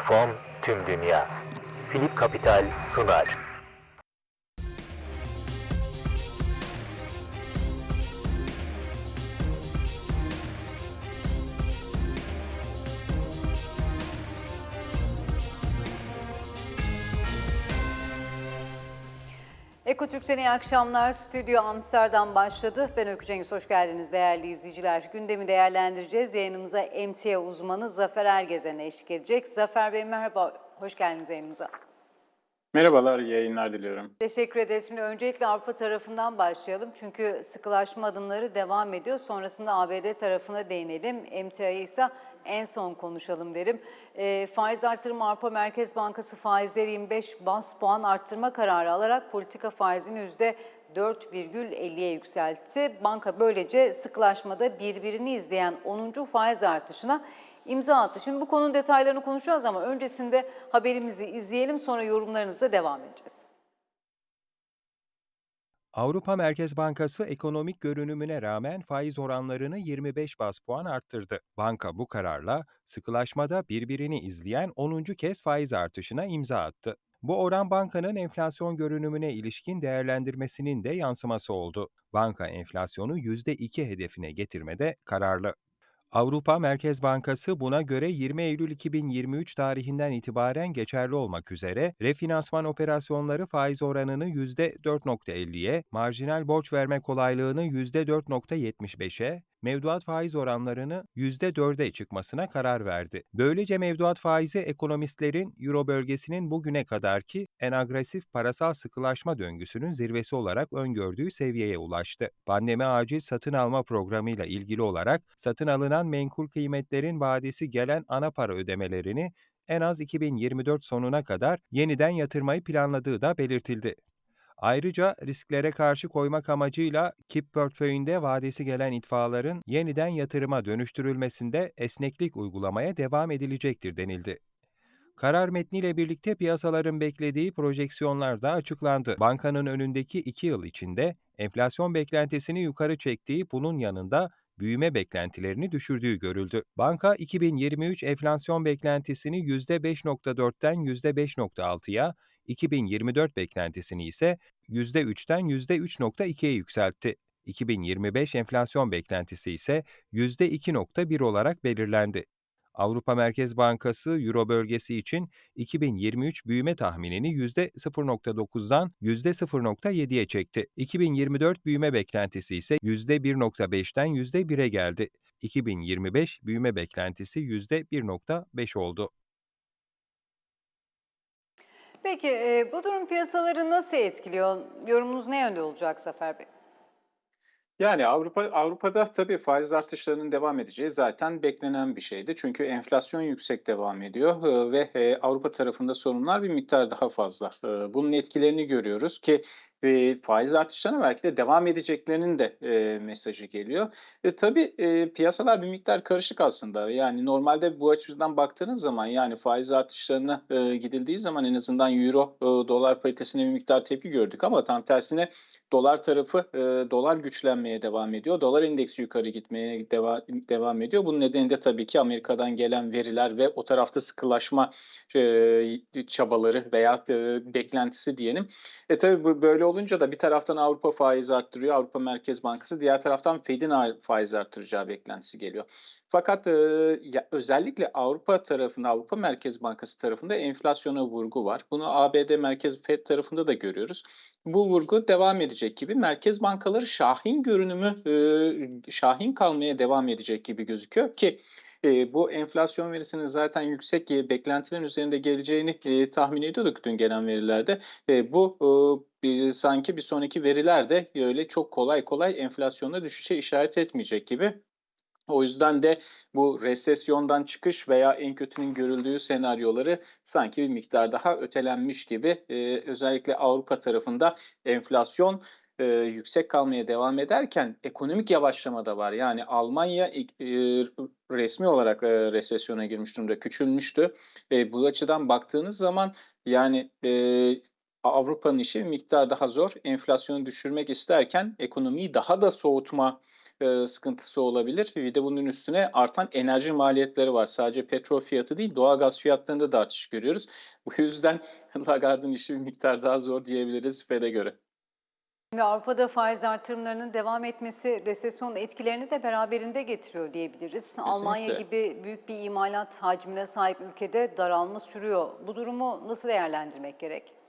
platform tüm dünya. Philip Capital sunar. Eko Türk'ten iyi akşamlar. Stüdyo Amsterdam başladı. Ben Öykü Cengiz. Hoş geldiniz değerli izleyiciler. Gündemi değerlendireceğiz. Yayınımıza emtia uzmanı Zafer Ergezen eşlik edecek. Zafer Bey merhaba. Hoş geldiniz yayınımıza. Merhabalar, iyi yayınlar diliyorum. Teşekkür ederiz. Şimdi öncelikle Avrupa tarafından başlayalım. Çünkü sıkılaşma adımları devam ediyor. Sonrasında ABD tarafına değinelim. Emtia'yı ise en son konuşalım derim. E, faiz artırımı Avrupa Merkez Bankası faizleri 25 bas puan arttırma kararı alarak politika faizini %4,50'ye yükseltti. Banka böylece sıkılaşmada birbirini izleyen 10. faiz artışına imza attı. Şimdi bu konunun detaylarını konuşacağız ama öncesinde haberimizi izleyelim sonra yorumlarınızla devam edeceğiz. Avrupa Merkez Bankası ekonomik görünümüne rağmen faiz oranlarını 25 bas puan arttırdı. Banka bu kararla sıkılaşmada birbirini izleyen 10. kez faiz artışına imza attı. Bu oran bankanın enflasyon görünümüne ilişkin değerlendirmesinin de yansıması oldu. Banka enflasyonu %2 hedefine getirmede kararlı. Avrupa Merkez Bankası buna göre 20 Eylül 2023 tarihinden itibaren geçerli olmak üzere refinansman operasyonları faiz oranını %4.50'ye, marjinal borç verme kolaylığını %4.75'e, mevduat faiz oranlarını %4'e çıkmasına karar verdi. Böylece mevduat faizi ekonomistlerin Euro bölgesinin bugüne kadarki en agresif parasal sıkılaşma döngüsünün zirvesi olarak öngördüğü seviyeye ulaştı. Pandemi acil satın alma programıyla ilgili olarak satın alınan menkul kıymetlerin vadesi gelen ana para ödemelerini en az 2024 sonuna kadar yeniden yatırmayı planladığı da belirtildi. Ayrıca risklere karşı koymak amacıyla KIP portföyünde vadesi gelen itfaaların yeniden yatırıma dönüştürülmesinde esneklik uygulamaya devam edilecektir denildi. Karar metniyle birlikte piyasaların beklediği projeksiyonlar da açıklandı. Bankanın önündeki iki yıl içinde enflasyon beklentisini yukarı çektiği bunun yanında büyüme beklentilerini düşürdüğü görüldü. Banka 2023 enflasyon beklentisini %5.4'ten %5.6'ya, 2024 beklentisini ise %3'ten %3.2'ye yükseltti. 2025 enflasyon beklentisi ise %2.1 olarak belirlendi. Avrupa Merkez Bankası Euro bölgesi için 2023 büyüme tahminini %0.9'dan %0.7'ye çekti. 2024 büyüme beklentisi ise %1.5'ten %1'e geldi. 2025 büyüme beklentisi %1.5 oldu. Peki e, bu durum piyasaları nasıl etkiliyor? Yorumunuz ne yönde olacak Zafer Bey? Yani Avrupa Avrupa'da tabii faiz artışlarının devam edeceği zaten beklenen bir şeydi. Çünkü enflasyon yüksek devam ediyor e, ve e, Avrupa tarafında sorunlar bir miktar daha fazla. E, Bunun etkilerini görüyoruz ki e, faiz artışlarına belki de devam edeceklerinin de e, mesajı geliyor. E, tabii e, piyasalar bir miktar karışık aslında. Yani normalde bu açıdan baktığınız zaman yani faiz artışlarına e, gidildiği zaman en azından euro e, dolar paritesine bir miktar tepki gördük ama tam tersine dolar tarafı e, dolar güçlenmeye devam ediyor. Dolar endeksi yukarı gitmeye deva, devam ediyor. Bunun nedeni de tabii ki Amerika'dan gelen veriler ve o tarafta sıkılaşma e, çabaları veya e, beklentisi diyelim. E tabii bu böyle olunca da bir taraftan Avrupa faiz arttırıyor, Avrupa Merkez Bankası, diğer taraftan Fed'in faiz arttıracağı beklentisi geliyor. Fakat e, ya, özellikle Avrupa tarafında, Avrupa Merkez Bankası tarafında enflasyona vurgu var. Bunu ABD Merkez Fed tarafında da görüyoruz. Bu vurgu devam edecek gibi. Merkez bankaları şahin görünümü, e, şahin kalmaya devam edecek gibi gözüküyor ki e, bu enflasyon verisinin zaten yüksek e, beklentilerin üzerinde geleceğini e, tahmin ediyorduk dün gelen verilerde. E, bu e, bir, sanki bir sonraki veriler de öyle çok kolay kolay enflasyonda düşüşe işaret etmeyecek gibi. O yüzden de bu resesyondan çıkış veya en kötünün görüldüğü senaryoları sanki bir miktar daha ötelenmiş gibi. Ee, özellikle Avrupa tarafında enflasyon e, yüksek kalmaya devam ederken ekonomik yavaşlama da var. Yani Almanya e, resmi olarak e, resesyona girmiş durumda, küçülmüştü. Ve bu açıdan baktığınız zaman yani e, Avrupa'nın işi bir miktar daha zor. Enflasyonu düşürmek isterken ekonomiyi daha da soğutma e, sıkıntısı olabilir. Bir de bunun üstüne artan enerji maliyetleri var. Sadece petrol fiyatı değil, doğalgaz fiyatlarında da artış görüyoruz. Bu yüzden Lagarde'ın işi bir miktar daha zor diyebiliriz FED'e göre. Şimdi Avrupa'da faiz artırımlarının devam etmesi resesyon etkilerini de beraberinde getiriyor diyebiliriz. Almanya gibi büyük bir imalat hacmine sahip ülkede daralma sürüyor. Bu durumu nasıl değerlendirmek gerek?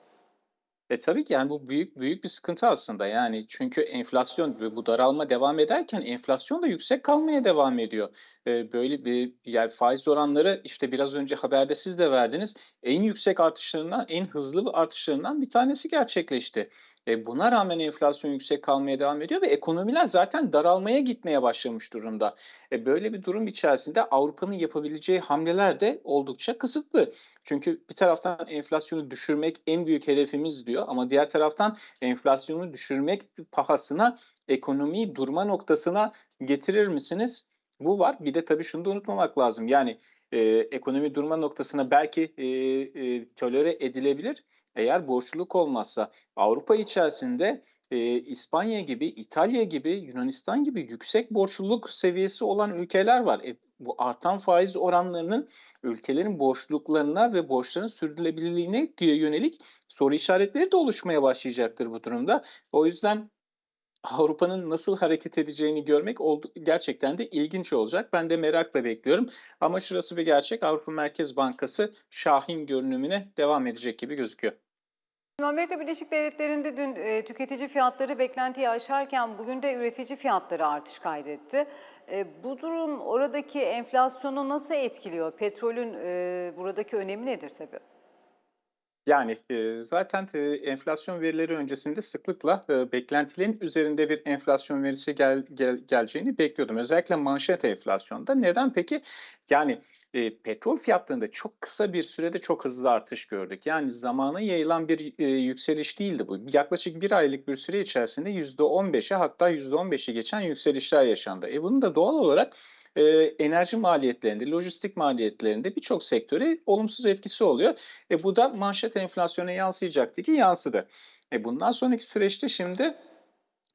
E tabii ki yani bu büyük büyük bir sıkıntı aslında yani çünkü enflasyon ve bu daralma devam ederken enflasyon da yüksek kalmaya devam ediyor. E, böyle bir yani faiz oranları işte biraz önce haberde siz de verdiniz en yüksek artışlarından en hızlı artışlarından bir tanesi gerçekleşti. E, buna rağmen enflasyon yüksek kalmaya devam ediyor ve ekonomiler zaten daralmaya gitmeye başlamış durumda. E, böyle bir durum içerisinde Avrupa'nın yapabileceği hamleler de oldukça kısıtlı. Çünkü bir taraftan enflasyonu düşürmek en büyük hedefimiz diyor ama diğer taraftan enflasyonu düşürmek pahasına ekonomiyi durma noktasına getirir misiniz? Bu var. Bir de tabii şunu da unutmamak lazım. Yani e, ekonomi durma noktasına belki e, e, tolere edilebilir eğer borçluluk olmazsa. Avrupa içerisinde e, İspanya gibi, İtalya gibi, Yunanistan gibi yüksek borçluluk seviyesi olan ülkeler var. E, bu artan faiz oranlarının ülkelerin borçluluklarına ve borçların sürdürülebilirliğine yönelik soru işaretleri de oluşmaya başlayacaktır bu durumda. O yüzden Avrupa'nın nasıl hareket edeceğini görmek gerçekten de ilginç olacak. Ben de merakla bekliyorum. Ama şurası bir gerçek. Avrupa Merkez Bankası Şahin görünümüne devam edecek gibi gözüküyor. Amerika Birleşik Devletleri'nde dün e, tüketici fiyatları beklentiyi aşarken bugün de üretici fiyatları artış kaydetti. E, bu durum oradaki enflasyonu nasıl etkiliyor? Petrolün e, buradaki önemi nedir tabii? Yani e, zaten e, enflasyon verileri öncesinde sıklıkla e, beklentilerin üzerinde bir enflasyon verisi gel, gel, geleceğini bekliyordum. Özellikle manşet enflasyonda. Neden peki? Yani e, petrol fiyatlarında çok kısa bir sürede çok hızlı artış gördük. Yani zamana yayılan bir e, yükseliş değildi bu. Yaklaşık bir aylık bir süre içerisinde %15'e hatta %15'i geçen yükselişler yaşandı. E bunun da doğal olarak e, enerji maliyetlerinde, lojistik maliyetlerinde birçok sektöre olumsuz etkisi oluyor. E, bu da manşet enflasyona yansıyacaktı ki yansıdı. E, bundan sonraki süreçte şimdi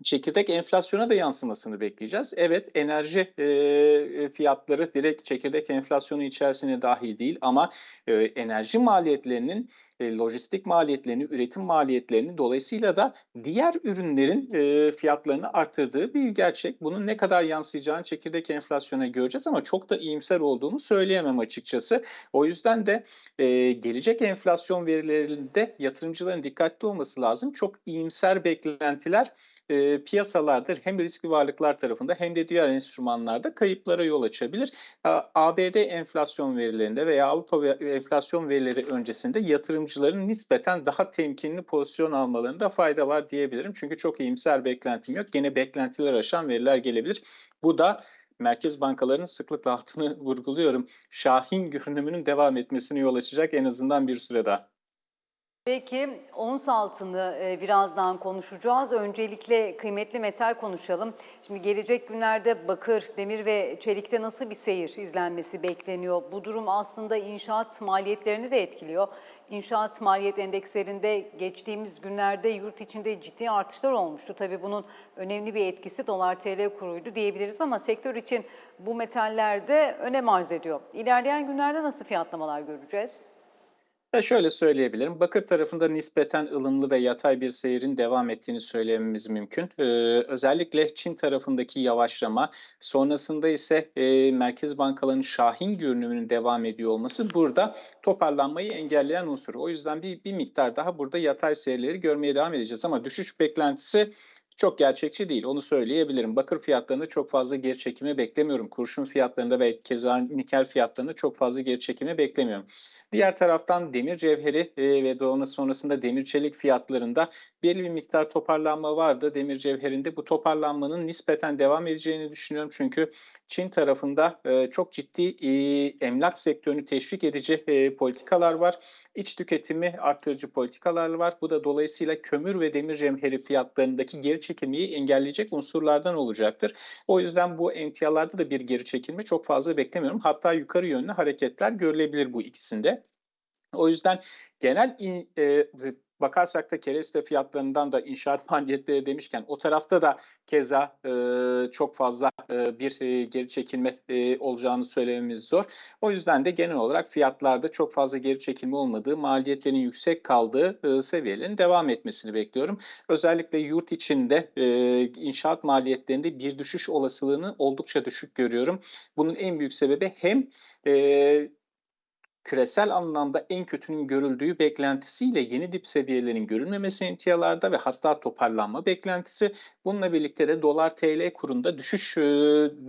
çekirdek enflasyona da yansımasını bekleyeceğiz. Evet enerji e, fiyatları direkt çekirdek enflasyonu içerisine dahil değil ama e, enerji maliyetlerinin, e, lojistik maliyetlerini, üretim maliyetlerini dolayısıyla da diğer ürünlerin e, fiyatlarını arttırdığı bir gerçek. Bunun ne kadar yansıyacağını çekirdek enflasyona göreceğiz ama çok da iyimser olduğunu söyleyemem açıkçası. O yüzden de e, gelecek enflasyon verilerinde yatırımcıların dikkatli olması lazım. Çok iyimser beklentiler e, piyasalardır hem riskli varlıklar tarafında hem de diğer enstrümanlarda kayıplara yol açabilir. ABD enflasyon verilerinde veya Avrupa enflasyon verileri öncesinde yatırımcıların nispeten daha temkinli pozisyon almalarında fayda var diyebilirim. Çünkü çok iyimser beklentim yok. Gene beklentiler aşan veriler gelebilir. Bu da merkez bankalarının sıklıkla altını vurguluyorum. Şahin görünümünün devam etmesine yol açacak en azından bir süre daha. Peki ons altını e, birazdan konuşacağız. Öncelikle kıymetli metal konuşalım. Şimdi gelecek günlerde bakır, demir ve çelikte nasıl bir seyir izlenmesi bekleniyor? Bu durum aslında inşaat maliyetlerini de etkiliyor. İnşaat maliyet endekslerinde geçtiğimiz günlerde yurt içinde ciddi artışlar olmuştu. Tabii bunun önemli bir etkisi dolar TL kuruydu diyebiliriz ama sektör için bu metaller de önem arz ediyor. İlerleyen günlerde nasıl fiyatlamalar göreceğiz? Ya şöyle söyleyebilirim. Bakır tarafında nispeten ılımlı ve yatay bir seyrin devam ettiğini söylememiz mümkün. Ee, özellikle Çin tarafındaki yavaşlama, sonrasında ise e, merkez bankalarının şahin görünümünün devam ediyor olması burada toparlanmayı engelleyen unsur. O yüzden bir, bir miktar daha burada yatay seyirleri görmeye devam edeceğiz. Ama düşüş beklentisi çok gerçekçi değil. Onu söyleyebilirim. Bakır fiyatlarında çok fazla geri çekimi beklemiyorum. Kurşun fiyatlarında ve keza nikel fiyatlarında çok fazla geri çekimi beklemiyorum. Diğer taraftan demir cevheri e, ve doğması sonrasında demir çelik fiyatlarında belli bir miktar toparlanma vardı. Demir cevherinde bu toparlanmanın nispeten devam edeceğini düşünüyorum. Çünkü Çin tarafında e, çok ciddi e, emlak sektörünü teşvik edici politikalar var. İç tüketimi arttırıcı politikalar var. Bu da dolayısıyla kömür ve demir cevheri fiyatlarındaki geri çekilmeyi engelleyecek unsurlardan olacaktır. O yüzden bu emtialarda da bir geri çekilme çok fazla beklemiyorum. Hatta yukarı yönlü hareketler görülebilir bu ikisinde. O yüzden genel e, bakarsak da kereste fiyatlarından da inşaat maliyetleri demişken o tarafta da keza e, çok fazla e, bir e, geri çekilme e, olacağını söylememiz zor. O yüzden de genel olarak fiyatlarda çok fazla geri çekilme olmadığı, maliyetlerin yüksek kaldığı e, seviyelerin devam etmesini bekliyorum. Özellikle yurt içinde e, inşaat maliyetlerinde bir düşüş olasılığını oldukça düşük görüyorum. Bunun en büyük sebebi hem e, küresel anlamda en kötünün görüldüğü beklentisiyle yeni dip seviyelerin görülmemesi emtialarda ve hatta toparlanma beklentisi. Bununla birlikte de dolar TL kurunda düşüş e,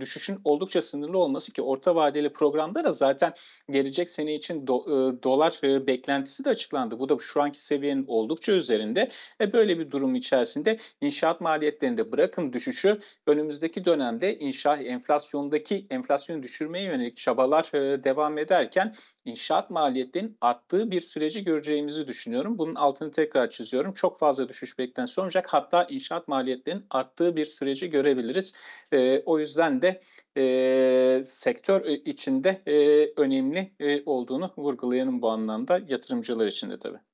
düşüşün oldukça sınırlı olması ki orta vadeli programda da zaten gelecek sene için do, e, dolar e, beklentisi de açıklandı. Bu da şu anki seviyenin oldukça üzerinde. E böyle bir durum içerisinde inşaat maliyetlerinde bırakın düşüşü önümüzdeki dönemde inşaat enflasyondaki enflasyonu düşürmeye yönelik çabalar devam ederken inşaat maliyetlerinin arttığı bir süreci göreceğimizi düşünüyorum. Bunun altını tekrar çiziyorum. Çok fazla düşüş beklentisi olmayacak. Hatta inşaat maliyetlerinin arttığı bir süreci görebiliriz. E, o yüzden de e, sektör içinde e, önemli e, olduğunu vurgulayalım bu anlamda yatırımcılar için de tabii.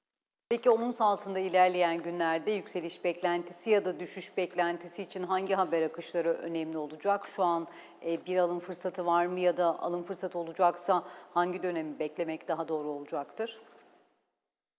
Peki ons altında ilerleyen günlerde yükseliş beklentisi ya da düşüş beklentisi için hangi haber akışları önemli olacak? Şu an e, bir alım fırsatı var mı ya da alım fırsatı olacaksa hangi dönemi beklemek daha doğru olacaktır?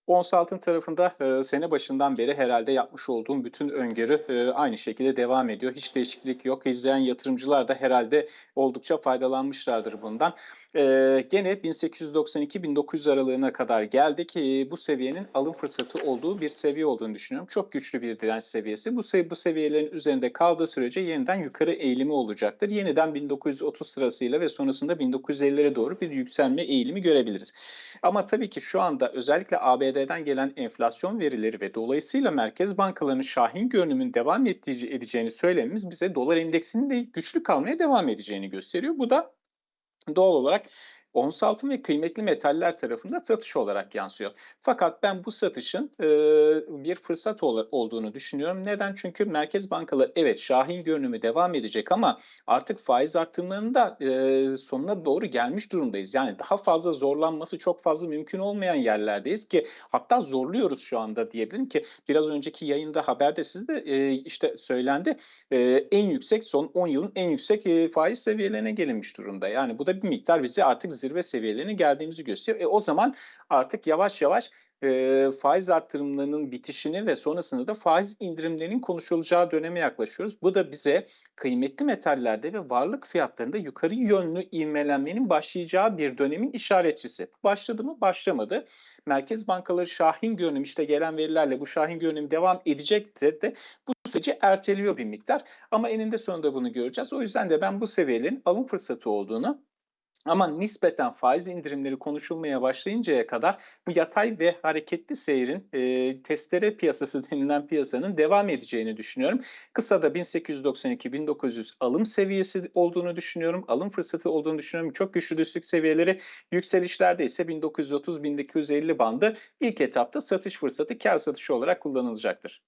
Ons altın tarafında e, sene başından beri herhalde yapmış olduğum bütün öngörü e, aynı şekilde devam ediyor. Hiç değişiklik yok. İzleyen yatırımcılar da herhalde oldukça faydalanmışlardır bundan. E, gene 1892-1900 aralığına kadar geldik. E, bu seviyenin alım fırsatı olduğu bir seviye olduğunu düşünüyorum. Çok güçlü bir direnç seviyesi. Bu, sev bu seviyelerin üzerinde kaldığı sürece yeniden yukarı eğilimi olacaktır. Yeniden 1930 sırasıyla ve sonrasında 1950'lere doğru bir yükselme eğilimi görebiliriz. Ama tabii ki şu anda özellikle ABD'den gelen enflasyon verileri ve dolayısıyla merkez bankalarının şahin görünümün devam edeceğini söylememiz bize dolar endeksinin de güçlü kalmaya devam edeceğini gösteriyor. Bu da doğal olarak ons altın ve kıymetli metaller tarafında satış olarak yansıyor. Fakat ben bu satışın e, bir fırsat ol, olduğunu düşünüyorum. Neden? Çünkü merkez bankaları evet şahin görünümü devam edecek ama artık faiz artımlarında e, sonuna doğru gelmiş durumdayız. Yani daha fazla zorlanması çok fazla mümkün olmayan yerlerdeyiz ki hatta zorluyoruz şu anda diyebilirim ki biraz önceki yayında haberde sizde e, işte söylendi e, en yüksek son 10 yılın en yüksek e, faiz seviyelerine gelinmiş durumda. Yani bu da bir miktar bizi artık zirve seviyelerine geldiğimizi gösteriyor. E, o zaman artık yavaş yavaş e, faiz arttırımlarının bitişini ve sonrasında da faiz indirimlerinin konuşulacağı döneme yaklaşıyoruz. Bu da bize kıymetli metallerde ve varlık fiyatlarında yukarı yönlü ivmelenmenin başlayacağı bir dönemin işaretçisi. Başladı mı? Başlamadı. Merkez bankaları şahin görünüm işte gelen verilerle bu şahin görünüm devam edecekse de bu süreci erteliyor bir miktar. Ama eninde sonunda bunu göreceğiz. O yüzden de ben bu seviyelerin alım fırsatı olduğunu ama nispeten faiz indirimleri konuşulmaya başlayıncaya kadar bu yatay ve hareketli seyrin e, testere piyasası denilen piyasanın devam edeceğini düşünüyorum. Kısada 1892-1900 alım seviyesi olduğunu düşünüyorum. Alım fırsatı olduğunu düşünüyorum. Çok güçlü düşük seviyeleri yükselişlerde ise 1930-1950 bandı ilk etapta satış fırsatı kar satışı olarak kullanılacaktır.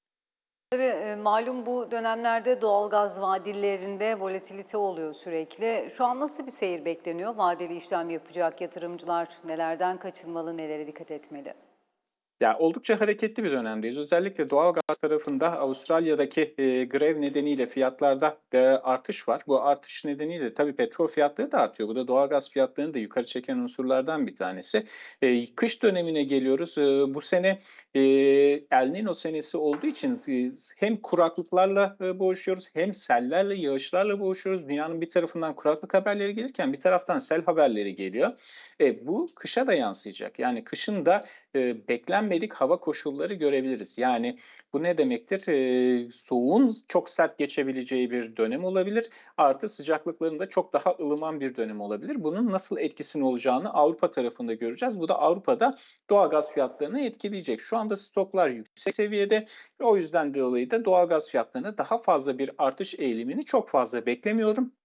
Tabii e, malum bu dönemlerde doğalgaz vadilerinde volatilite oluyor sürekli. Şu an nasıl bir seyir bekleniyor? Vadeli işlem yapacak yatırımcılar nelerden kaçınmalı, nelere dikkat etmeli? Ya oldukça hareketli bir dönemdeyiz. Özellikle doğal gaz tarafında Avustralya'daki e, grev nedeniyle fiyatlarda e, artış var. Bu artış nedeniyle tabii petrol fiyatları da artıyor. Bu da doğal gaz fiyatlarını da yukarı çeken unsurlardan bir tanesi. E, kış dönemine geliyoruz. E, bu sene e, El Nino senesi olduğu için e, hem kuraklıklarla e, boğuşuyoruz hem sellerle, yağışlarla boğuşuyoruz. Dünyanın bir tarafından kuraklık haberleri gelirken bir taraftan sel haberleri geliyor. E, bu kışa da yansıyacak. Yani kışın da e, beklenmedik hava koşulları görebiliriz. Yani bu ne demektir? E, soğuğun çok sert geçebileceği bir dönem olabilir. Artı sıcaklıkların da çok daha ılıman bir dönem olabilir. Bunun nasıl etkisini olacağını Avrupa tarafında göreceğiz. Bu da Avrupa'da doğalgaz fiyatlarını etkileyecek. Şu anda stoklar yüksek seviyede. O yüzden dolayı da doğalgaz fiyatlarına daha fazla bir artış eğilimini çok fazla beklemiyorum.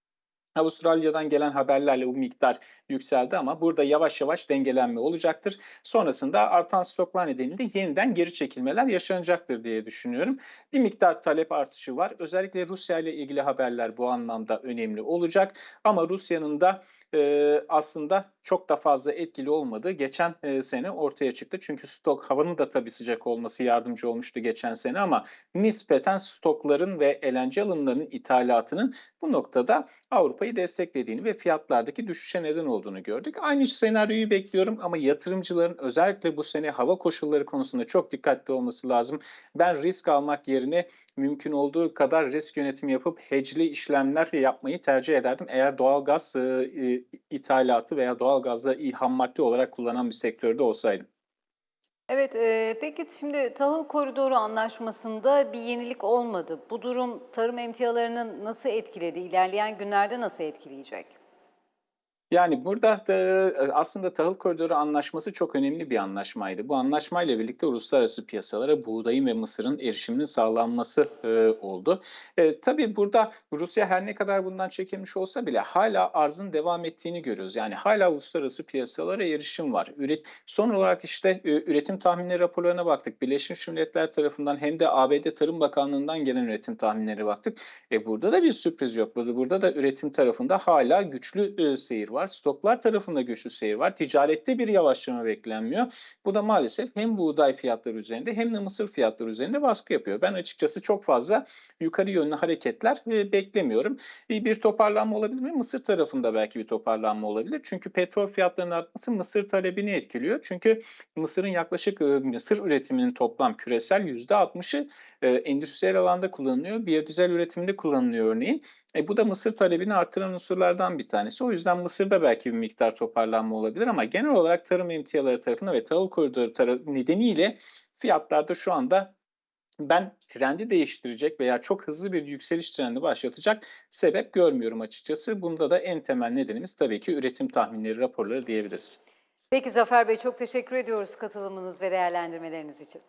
Avustralya'dan gelen haberlerle bu miktar yükseldi ama burada yavaş yavaş dengelenme olacaktır. Sonrasında artan stoklar nedeniyle yeniden geri çekilmeler yaşanacaktır diye düşünüyorum. Bir miktar talep artışı var. Özellikle Rusya ile ilgili haberler bu anlamda önemli olacak. Ama Rusya'nın da e, aslında çok da fazla etkili olmadığı geçen e, sene ortaya çıktı. Çünkü stok havanın da tabii sıcak olması yardımcı olmuştu geçen sene ama nispeten stokların ve LNG alımlarının ithalatının bu noktada Avrupa'yı desteklediğini ve fiyatlardaki düşüşe neden olduğunu gördük. Aynı senaryoyu bekliyorum ama yatırımcıların özellikle bu sene hava koşulları konusunda çok dikkatli olması lazım. Ben risk almak yerine mümkün olduğu kadar risk yönetimi yapıp hedgeli işlemler yapmayı tercih ederdim. Eğer doğal gaz e, ithalatı veya doğal gazda ham madde olarak kullanan bir sektörde olsaydım. Evet, e, peki şimdi tahıl koridoru anlaşmasında bir yenilik olmadı. Bu durum tarım emtialarını nasıl etkiledi? İlerleyen günlerde nasıl etkileyecek? Yani burada da e, aslında tahıl koridoru anlaşması çok önemli bir anlaşmaydı. Bu anlaşmayla birlikte uluslararası piyasalara buğdayın ve mısırın erişiminin sağlanması e, oldu. E, tabii burada Rusya her ne kadar bundan çekilmiş olsa bile hala arzın devam ettiğini görüyoruz. Yani hala uluslararası piyasalara erişim var. Üret, son olarak işte e, üretim tahminleri raporlarına baktık. Birleşmiş Milletler tarafından hem de ABD Tarım Bakanlığı'ndan gelen üretim tahminleri baktık. E, burada da bir sürpriz yok. Burada, da üretim tarafında hala güçlü e, seyir var. Stoklar tarafında güçlü seyir var. Ticarette bir yavaşlama beklenmiyor. Bu da maalesef hem buğday fiyatları üzerinde hem de mısır fiyatları üzerinde baskı yapıyor. Ben açıkçası çok fazla yukarı yönlü hareketler e, beklemiyorum. Bir toparlanma olabilir mi? Mısır tarafında belki bir toparlanma olabilir. Çünkü petrol fiyatlarının artması mısır talebini etkiliyor. Çünkü mısırın yaklaşık e, mısır üretiminin toplam küresel %60'ı e, endüstriyel alanda kullanılıyor. Biyodizel üretiminde kullanılıyor örneğin. E, bu da mısır talebini artıran unsurlardan bir tanesi. O yüzden Mısır'da belki bir miktar toparlanma olabilir ama genel olarak tarım emtiaları tarafında ve tahıl koridoru nedeniyle fiyatlarda şu anda ben trendi değiştirecek veya çok hızlı bir yükseliş trendi başlatacak sebep görmüyorum açıkçası. Bunda da en temel nedenimiz tabii ki üretim tahminleri raporları diyebiliriz. Peki Zafer Bey çok teşekkür ediyoruz katılımınız ve değerlendirmeleriniz için.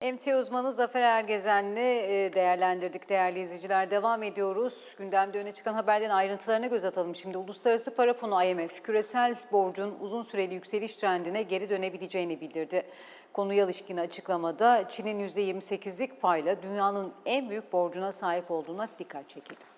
Emtia uzmanı Zafer Ergezen'le e, değerlendirdik değerli izleyiciler. Devam ediyoruz. Gündemde öne çıkan haberlerin ayrıntılarına göz atalım. Şimdi Uluslararası Para Fonu IMF küresel borcun uzun süreli yükseliş trendine geri dönebileceğini bildirdi. Konuya ilişkin açıklamada Çin'in %28'lik payla dünyanın en büyük borcuna sahip olduğuna dikkat çekildi.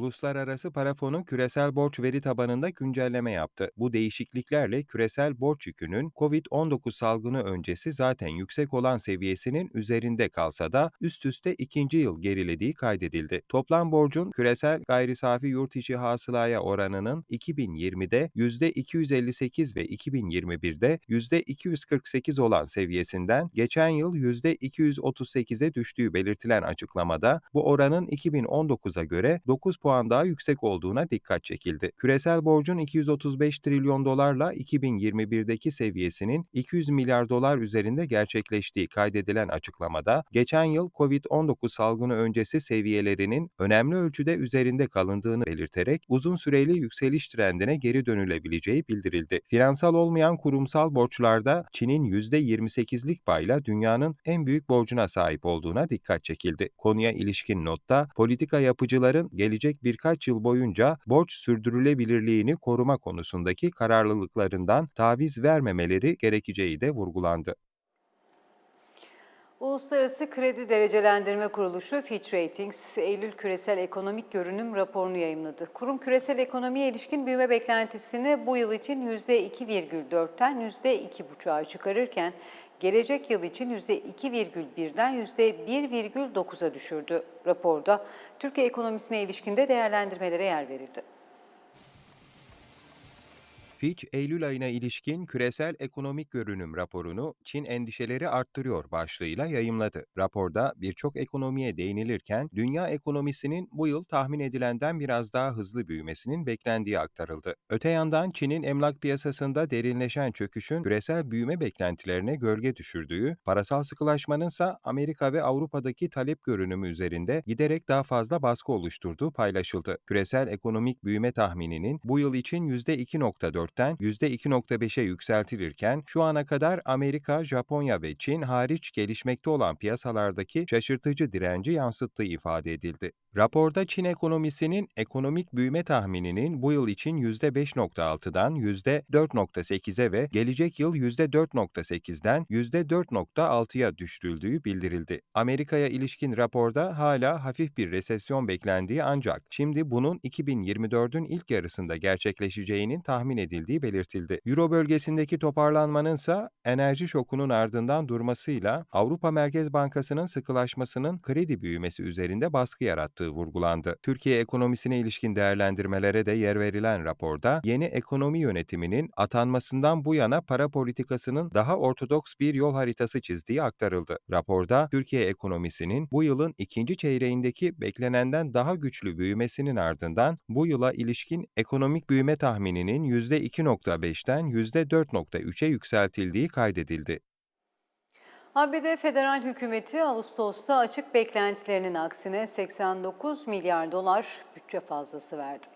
Uluslararası Para Fonu küresel borç veri tabanında güncelleme yaptı. Bu değişikliklerle küresel borç yükünün COVID-19 salgını öncesi zaten yüksek olan seviyesinin üzerinde kalsa da üst üste ikinci yıl gerilediği kaydedildi. Toplam borcun küresel gayri safi yurt içi hasılaya oranının 2020'de %258 ve 2021'de %248 olan seviyesinden geçen yıl %238'e düştüğü belirtilen açıklamada bu oranın 2019'a göre 9 puan daha yüksek olduğuna dikkat çekildi. Küresel borcun 235 trilyon dolarla 2021'deki seviyesinin 200 milyar dolar üzerinde gerçekleştiği kaydedilen açıklamada, geçen yıl COVID-19 salgını öncesi seviyelerinin önemli ölçüde üzerinde kalındığını belirterek uzun süreli yükseliş trendine geri dönülebileceği bildirildi. Finansal olmayan kurumsal borçlarda Çin'in %28'lik payla dünyanın en büyük borcuna sahip olduğuna dikkat çekildi. Konuya ilişkin notta politika yapıcıların gelecek birkaç yıl boyunca borç sürdürülebilirliğini koruma konusundaki kararlılıklarından taviz vermemeleri gerekeceği de vurgulandı. Uluslararası Kredi Derecelendirme Kuruluşu Fitch Ratings, Eylül küresel ekonomik görünüm raporunu yayımladı. Kurum küresel ekonomiye ilişkin büyüme beklentisini bu yıl için %2,4'ten %2,5'a çıkarırken, gelecek yıl için %2,1'den %1,9'a düşürdü. Raporda Türkiye ekonomisine ilişkin de değerlendirmelere yer verildi. Fitch, Eylül ayına ilişkin küresel ekonomik görünüm raporunu Çin endişeleri arttırıyor başlığıyla yayımladı. Raporda birçok ekonomiye değinilirken dünya ekonomisinin bu yıl tahmin edilenden biraz daha hızlı büyümesinin beklendiği aktarıldı. Öte yandan Çin'in emlak piyasasında derinleşen çöküşün küresel büyüme beklentilerine gölge düşürdüğü, parasal sıkılaşmanın ise Amerika ve Avrupa'daki talep görünümü üzerinde giderek daha fazla baskı oluşturduğu paylaşıldı. Küresel ekonomik büyüme tahmininin bu yıl için %2.4 %4'ten %2.5'e yükseltilirken şu ana kadar Amerika, Japonya ve Çin hariç gelişmekte olan piyasalardaki şaşırtıcı direnci yansıttığı ifade edildi. Raporda Çin ekonomisinin ekonomik büyüme tahmininin bu yıl için %5.6'dan %4.8'e ve gelecek yıl %4.8'den %4.6'ya düşürüldüğü bildirildi. Amerika'ya ilişkin raporda hala hafif bir resesyon beklendiği ancak şimdi bunun 2024'ün ilk yarısında gerçekleşeceğinin tahmin edildiği belirtildi. Euro bölgesindeki toparlanmanın ise enerji şokunun ardından durmasıyla Avrupa Merkez Bankası'nın sıkılaşmasının kredi büyümesi üzerinde baskı yarattığı vurgulandı. Türkiye ekonomisine ilişkin değerlendirmelere de yer verilen raporda yeni ekonomi yönetiminin atanmasından bu yana para politikasının daha ortodoks bir yol haritası çizdiği aktarıldı. Raporda Türkiye ekonomisinin bu yılın ikinci çeyreğindeki beklenenden daha güçlü büyümesinin ardından bu yıla ilişkin ekonomik büyüme tahmininin %2.5'ten %4.3'e yükseltildiği kaydedildi. ABD federal hükümeti Ağustos'ta açık beklentilerinin aksine 89 milyar dolar bütçe fazlası verdi.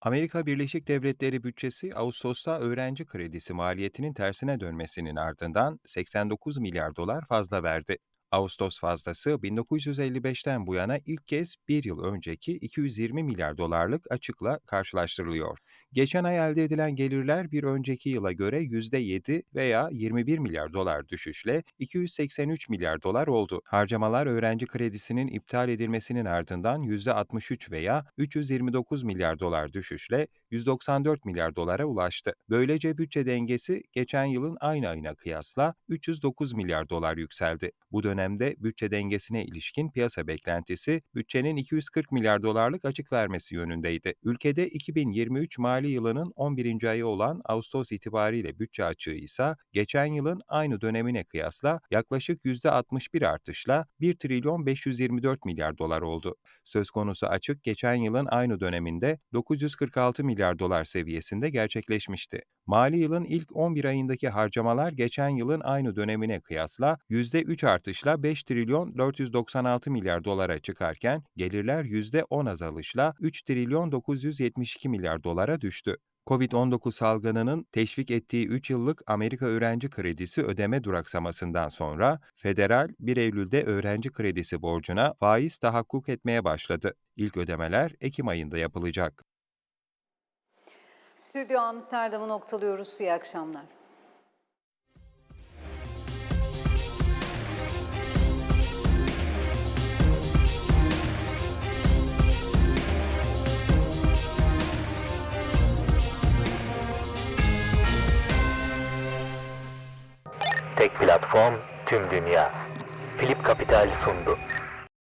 Amerika Birleşik Devletleri bütçesi Ağustos'ta öğrenci kredisi maliyetinin tersine dönmesinin ardından 89 milyar dolar fazla verdi. Ağustos fazlası 1955'ten bu yana ilk kez bir yıl önceki 220 milyar dolarlık açıkla karşılaştırılıyor. Geçen ay elde edilen gelirler bir önceki yıla göre %7 veya 21 milyar dolar düşüşle 283 milyar dolar oldu. Harcamalar öğrenci kredisinin iptal edilmesinin ardından %63 veya 329 milyar dolar düşüşle 194 milyar dolara ulaştı. Böylece bütçe dengesi geçen yılın aynı ayına kıyasla 309 milyar dolar yükseldi. Bu dönemde bütçe dengesine ilişkin piyasa beklentisi bütçenin 240 milyar dolarlık açık vermesi yönündeydi. Ülkede 2023 mali yılının 11. ayı olan Ağustos itibariyle bütçe açığı ise geçen yılın aynı dönemine kıyasla yaklaşık %61 artışla 1 trilyon 524 milyar dolar oldu. Söz konusu açık geçen yılın aynı döneminde 946 milyar dolar seviyesinde gerçekleşmişti. Mali yılın ilk 11 ayındaki harcamalar geçen yılın aynı dönemine kıyasla %3 artışla 5 trilyon 496 milyar dolara çıkarken gelirler %10 azalışla 3 trilyon 972 milyar dolara düştü. Covid-19 salgınının teşvik ettiği 3 yıllık Amerika öğrenci kredisi ödeme duraksamasından sonra federal 1 Eylül'de öğrenci kredisi borcuna faiz tahakkuk etmeye başladı. İlk ödemeler Ekim ayında yapılacak. Stüdyo Amsterdam'ı noktalıyoruz. İyi akşamlar. Platform tüm dünya. Philip Capital sundu.